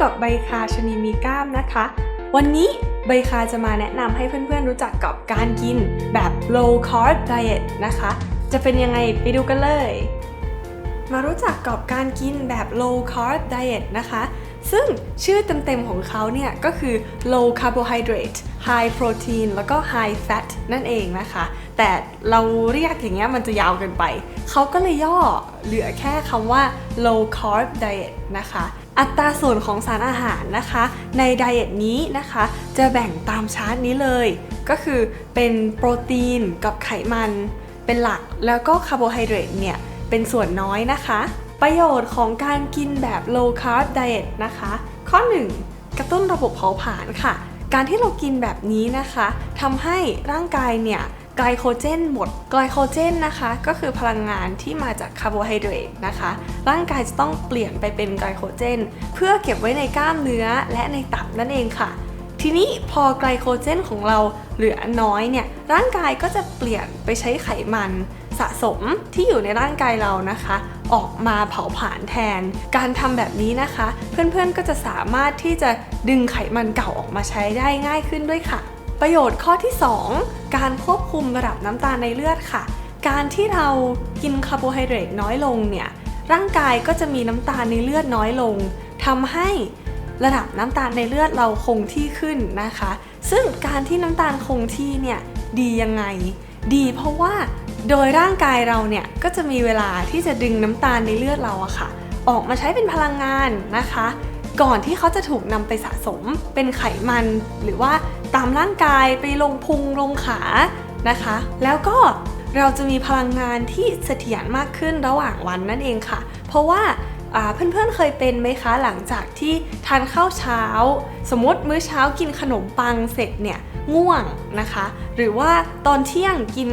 กับใบคาชนีมีกล้ามนะคะ วันนี้ใบคาจะมาแนะนำให้เพื่อนๆรู้จักกับการกินแบบ low carb diet นะคะ จะเป็นยังไงไปดูกันเลย มารู้จักกับการกินแบบ low carb diet นะคะ ซึ่งชื่อเต็มๆของเขาเนี่ยก็คือ low carbohydrate high protein แล้วก็ high fat นั่นเองนะคะ แต่เราเรียกอย่างเงี้ยมันจะยาวเกินไป เขาก็เลยย่อเหลือแค่คำว่า low carb diet นะคะ อัตราส่วนของสารอาหารนะคะ ในไดเอทนี้นะคะ จะแบ่งตามชาร์ตนี้เลย ก็คือเป็นโปรตีนกับไขมันเป็นหลักแล้วก็คาร์โบไฮเดรตเนี่ย เป็นส่วนน้อยนะคะ ประโยชน์ของการกินแบบ low carb diet นะคะ ข้อ 1 กระตุ้นระบบเผาผลาญค่ะ การที่เรากินแบบนี้นะคะทำให้ร่างกายเนี่ย ไกลโคเจนหมดไกลโคเจนนะคะ ก็คือพลังงานที่มาจากคาร์โบไฮเดรตนะคะ ร่างกายจะต้องเปลี่ยนไปเป็นไกลโคเจน เพื่อเก็บไว้ในกล้ามเนื้อและในตับนั่นเองค่ะ ทีนี้พอไกลโคเจนของเราเหลือน้อยเนี่ยร่างกายก็จะเปลี่ยนไปใช้ไขมันสะสมที่อยู่ในร่างกายเรานะคะ ออกมาเผาผลาญแทน การทำแบบนี้นะคะ เพื่อนๆก็จะสามารถที่จะดึงไขมันเก่าออกมาใช้ได้ง่ายขึ้นด้วยค่ะ ประโยชน์ข้อที่ 2 การควบคุมระดับน้ำตาลในเลือดค่ะ การที่เรากินคาร์โบไฮเดรตน้อยลงเนี่ย ร่างกายก็จะมีน้ำตาลในเลือดน้อยลง ทำให้ระดับน้ำตาลในเลือดเราคงที่ขึ้นนะคะ ซึ่งการที่น้ำตาลคงที่เนี่ยดียังไง ดีเพราะว่าโดยร่างกายเราเนี่ยก็จะมีเวลาที่จะดึงน้ำตาลในเลือดเราอะค่ะ ออกมาใช้เป็นพลังงานนะคะ ก่อนที่เขาจะถูกนำไปสะสมเป็นไขมัน หรือว่าตามร่างกายไปลงพุงลงขานะคะ แล้วก็เราจะมีพลังงานที่เสถียรมากขึ้นระหว่างวันนั่นเองค่ะ เพราะว่าเพื่อนๆเคยเป็นไหมคะหลังจากที่ทานข้าวเช้า สมมติมื้อเช้ากินขนมปังเสร็จเนี่ยง่วงนะคะ หรือว่าตอนเที่ยงกิน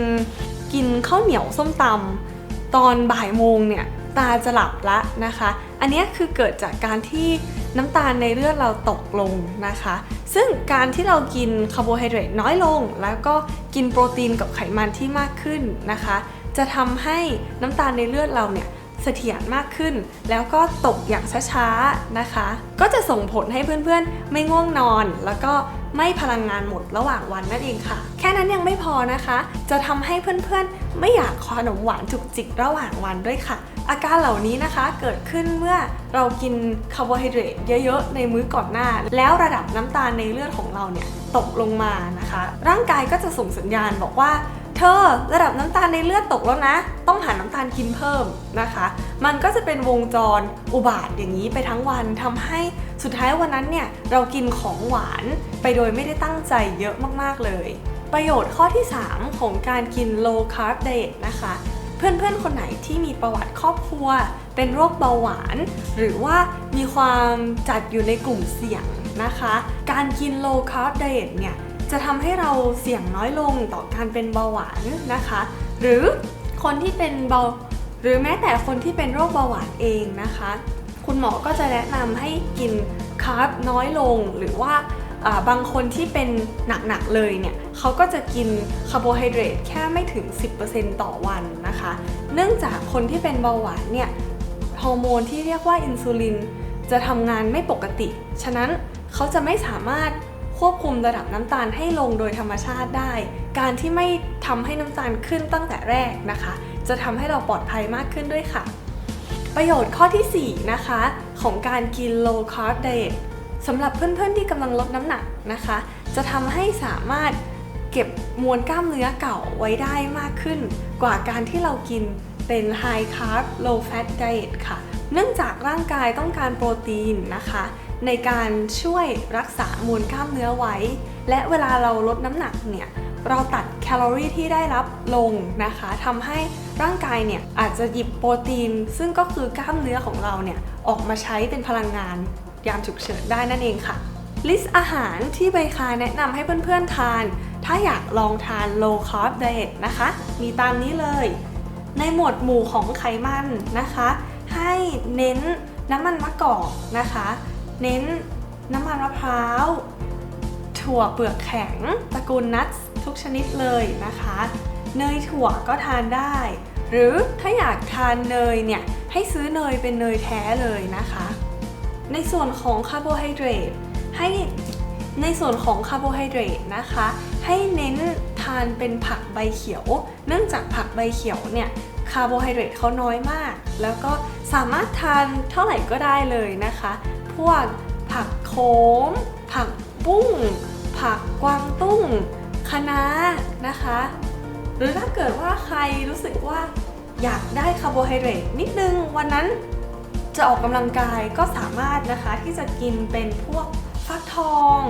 กินข้าวเหนียวส้มตำตอนบ่ายโมงเนี่ยตาจะหลับละนะคะอันนี้คือเกิดจากการที่น้ำตาลในเลือดเราตกลงนะคะ ซึ่งการที่เรากินคาร์โบไฮเดรตน้อยลง แล้วก็กินโปรตีนกับไขมันที่มากขึ้นนะคะ จะทำให้น้ำตาลในเลือดเราเนี่ยเสถียรมากขึ้น แล้วก็ตกอย่างช้าๆนะคะ ก็จะส่งผลให้เพื่อนๆ ไม่ง่วงนอน แล้วก็ไม่พลังงานหมดระหว่างวันนั่นเองค่ะ แค่นั้นยังไม่พอนะคะ จะทำให้เพื่อนๆ ไม่อยากขนมหวานจุกจิกระหว่างวันด้วยค่ะ อาการเหล่านี้นะคะเกิดขึ้นเมื่อเรากินคาร์โบไฮเดรตเยอะๆ ในมื้อก่อนหน้า แล้วระดับน้ำตาลในเลือดของเราเนี่ยตกลงมานะคะ ร่างกายก็จะส่งสัญญาณบอกว่าเธอระดับน้ำตาลในเลือดตกแล้วนะ ต้องหาน้ำตาลกินเพิ่มนะคะ มันก็จะเป็นวงจรอุบาทอย่างนี้ไปทั้งวันทำให้สุดท้ายวันนั้นเนี่ยเรากินของหวานไปโดยไม่ได้ตั้งใจเยอะมากๆเลย ประโยชน์ข้อที่ 3 ของการกิน low carb diet นะคะ เพื่อนๆ คนไหนที่มีประวัติครอบครัว เป็นโรคเบาหวาน หรือว่ามีความจัดอยู่ในกลุ่มเสี่ยงนะคะ การกิน low carb diet เนี่ยจะทำให้เราเสี่ยงน้อยลงต่อการเป็นเบาหวานนะคะ หรือคนที่เป็นเบาหรือแม้แต่คนที่เป็นโรคเบาหวานเองนะคะ คุณหมอก็จะแนะนำให้กินคาร์บน้อยลงหรือว่าอ่า บางคนที่เป็นหนักๆเลยเนี่ยเขาก็จะกินคาร์โบไฮเดรตแค่ไม่ถึง 10%ต่อวันนะคะ เนื่องจากคนที่เป็นเบาหวานเนี่ยฮอร์โมนที่เรียกว่าอินซูลินจะทำงานไม่ปกติ ฉะนั้นเขาจะไม่สามารถควบคุมระดับน้ำตาลให้ลงโดยธรรมชาติได้ การที่ไม่ทำให้น้ำตาลขึ้นตั้งแต่แรกนะคะ จะทำให้เราปลอดภัยมากขึ้นด้วยค่ะ ประโยชน์ข้อทีสี่4 นะคะ ของการกิน low carb diet สำหรับเพื่อนๆที่กำลังลดน้ำหนักนะคะ จะทำให้สามารถเก็บมวลกล้ามเนื้อเก่าไว้ได้มากขึ้น กว่าการที่เรากินเป็น high carb low fat diet ค่ะ เนื่องจากร่างกายต้องการโปรตีนนะคะ ในการช่วยรักษามวลกล้ามเนื้อไว้ และเวลาเราลดน้ำหนักเนี่ยเราตัดแคลอรี่ที่ได้รับลงนะคะทำให้ร่างกายเนี่ยอาจจะหยิบโปรตีน ซึ่งก็คือกล้ามเนื้อของเราเนี่ยออกมาใช้เป็นพลังงาน ยามฉุกเฉินได้นั่นเองค่ะ ลิสต์อาหารที่ใบคาแนะนำให้เพื่อนๆทาน ถ้าอยากลองทาน low carb diet นะคะ มีตามนี้เลย ในหมวดหมู่ของไขมันนะคะ ให้เน้นน้ำมันมะกอกนะคะ เน้นน้ำมันมะพร้าว ถั่วเปลือกแข็ง ตระกูลนัททุกชนิดเลยนะคะ เนยถั่วก็ทานได้ หรือถ้าอยากทานเนยเนี่ย ให้ซื้อเนยเป็นเนยแท้เลยนะคะ ในส่วนของคาร์โบไฮเดรตให้ในส่วนของคาร์โบไฮเดรตนะคะ ให้เน้นทานเป็นผักใบเขียว เนื่องจากผักใบเขียวเนี่ยคาร์โบไฮเดรตเขาน้อยมาก แล้วก็สามารถทานเท่าไหร่ก็ได้เลยนะคะ พวกผักโขม ผักบุ้ง ผักกวางตุ้งคะน้านะคะ หรือถ้าเกิดว่าใครรู้สึกว่าอยากได้คาร์โบไฮเดรตนิดนึงวันนั้น จะออกกำลังกายก็สามารถนะคะที่จะกินเป็นพวกฟักทอง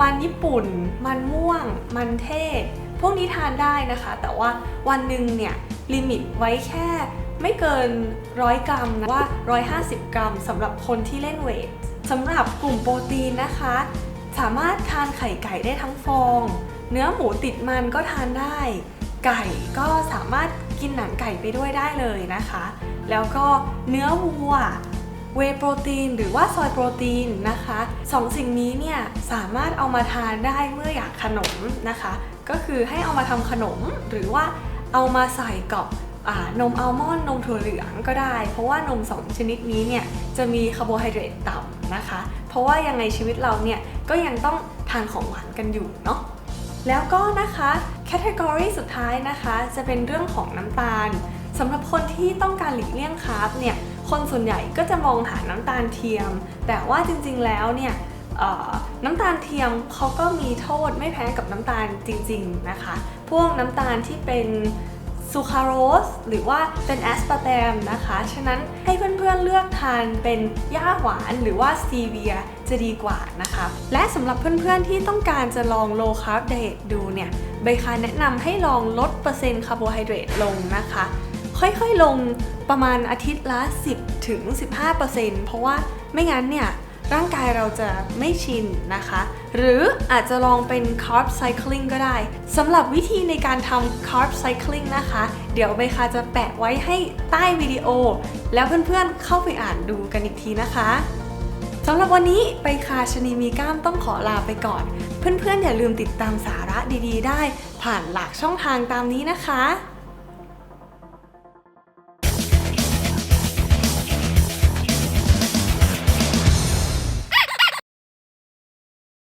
มันญี่ปุ่น มันม่วง มันเทศ พวกนี้ทานได้นะคะ แต่ว่าวันหนึ่งเนี่ยลิมิตไว้แค่ไม่เกินร้อยกรัมนะว่า 150 กรัมสำหรับคนที่เล่นเวทสำหรับกลุ่มโปรตีนนะคะ สามารถทานไข่ไก่ได้ทั้งฟอง เนื้อหมูติดมันก็ทานได้ ไก่ก็สามารถกินหนังไก่ไปด้วยได้เลยนะคะ แล้วก็เนื้อวัวเวโปรตีนหรือว่าซอยโปรตีนนะคะสองสิ่งนี้เนี่ยสามารถเอามาทานได้เมื่ออยากขนมนะคะ ก็คือให้เอามาทำขนมหรือว่าเอามาใส่กับนมอัลมอนด์นมถั่วเหลืองก็ได้ เพราะว่านมสองชนิดนี้เนี่ยจะมีคาร์โบไฮเดรตต่ำนะคะ เพราะว่ายังไงชีวิตเราเนี่ยก็ยังต้องทานของหวานกันอยู่เนาะแล้วก็นะคะแคตตากรีสุดท้ายนะคะ จะเป็นเรื่องของน้ำตาล สำหรับคนที่ต้องการหลีกเลี่ยงคาร์บเนี่ยคนส่วนใหญ่ก็จะมองหาน้ำตาลเทียม แต่ว่าจริงๆแล้วเนี่ยน้ำตาลเทียมเขาก็มีโทษไม่แพ้กับน้ำตาลจริงๆนะคะ พวกน้ำตาลที่เป็นซูคราโรสหรือว่าเป็นแอสปาร์แตมนะคะ ฉะนั้นให้เพื่อนๆเลือกทานเป็นย่าหวานหรือว่าสตีเวียจะดีกว่านะคะ และสำหรับเพื่อนๆที่ต้องการจะลอง low carb diet ดูเนี่ยใบคาแนะนำให้ลองลดเปอร์เซ็นต์คาร์โบไฮเดรตลงนะคะ ค่อยๆลงประมาณอาทิตย์ละ 10ถึง15%เพราะว่าไม่งั้นเนี่ยร่างกายเราจะไม่ชินนะคะ หรืออาจจะลองเป็น carb cycling ก็ได้สำหรับวิธีในการทำ carb cycling นะคะ เดี๋ยวใบคาจะแปะไว้ให้ใต้วิดีโอ แล้วเพื่อนๆเข้าไปอ่านดูกันอีกทีนะคะสำหรับวันนี้ใบคาชนีมีกล้ามต้องขอลาไปก่อน เพื่อนๆอย่าลืมติดตามสาระดีๆ ได้ ผ่านหลากช่องทางตามนี้นะคะ